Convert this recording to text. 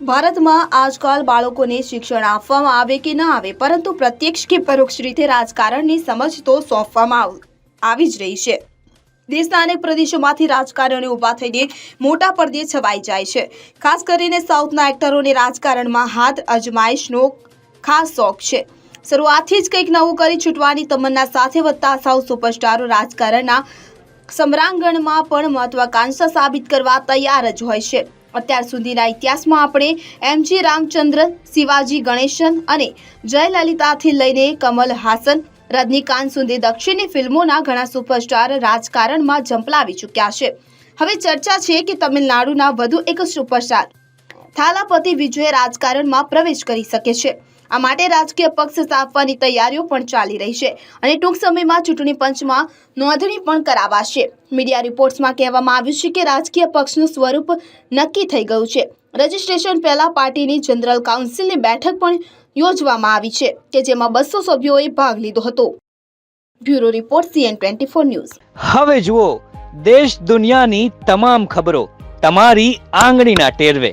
ભારતમાં આજકાલ બાળકોને શિક્ષણ આપવામાં આવે કે ન આવે, પરંતુ પ્રત્યક્ષ કે પરોક્ષ રીતે રાજકારણની સમજ તો સોંપવામાં આવ- જ રહી છે. દેશના અનેક પ્રદેશોમાંથી રાજકારણીઓ ઊભા થઈને મોટા પડદે છવાઈ જાય છે. ખાસ કરીને સાઉથના એક્ટરોને રાજકારણમાં હાથ અજમાયશનો ખાસ શોખ છે. શરૂઆતથી જ કંઈક નવું કરી છૂટવાની તમન્ના સાથે વધતા સાઉથ સુપરસ્ટારો રાજકારણના સમરાંગણમાં પણ મહત્વાકાંક્ષા સાબિત કરવા તૈયાર જ હોય છે. અત્યાર સુધીના ઇતિહાસમાં આપણે એમજી રામચંદ્ર, શિવાજી, ગણેશન અને જયલલિતાથી લઈને કમલ હાસન, રજનીકાંત સુધી દક્ષિણી ફિલ્મોના ઘણા સુપરસ્ટાર રાજકારણમાં ઝંપલાવી ચૂક્યા છે. હવે ચર્ચા છે કે તમિલનાડુના વધુ એક સુપરસ્ટાર થાલાપતિ વિજય રાજકારણમાં પ્રવેશ કરી શકે છે. આ માટે રાજકીય પક્ષ સ્થાપવાની તૈયારીઓ પણ ચાલી રહી છે અને ટૂંક સમયમાં ચૂંટણી પંચમાં નોંધણી પણ કરાવાશે. મીડિયા રિપોર્ટ્સમાં કહેવામાં આવ્યું છે કે રાજકીય પક્ષનું સ્વરૂપ નક્કી થઈ ગયું છે. રજિસ્ટ્રેશન પહેલાં પાર્ટીની જનરલ કાઉન્સિલની બેઠક પણ યોજવામાં આવી છે કે જેમાં બસો સભ્યોએ ભાગ લીધો હતો. Bureau report CN twenty four news. હવે જુઓ, દેશ દુનિયાની તમામ ખબરો તમારી આંગળીના ટેરવે.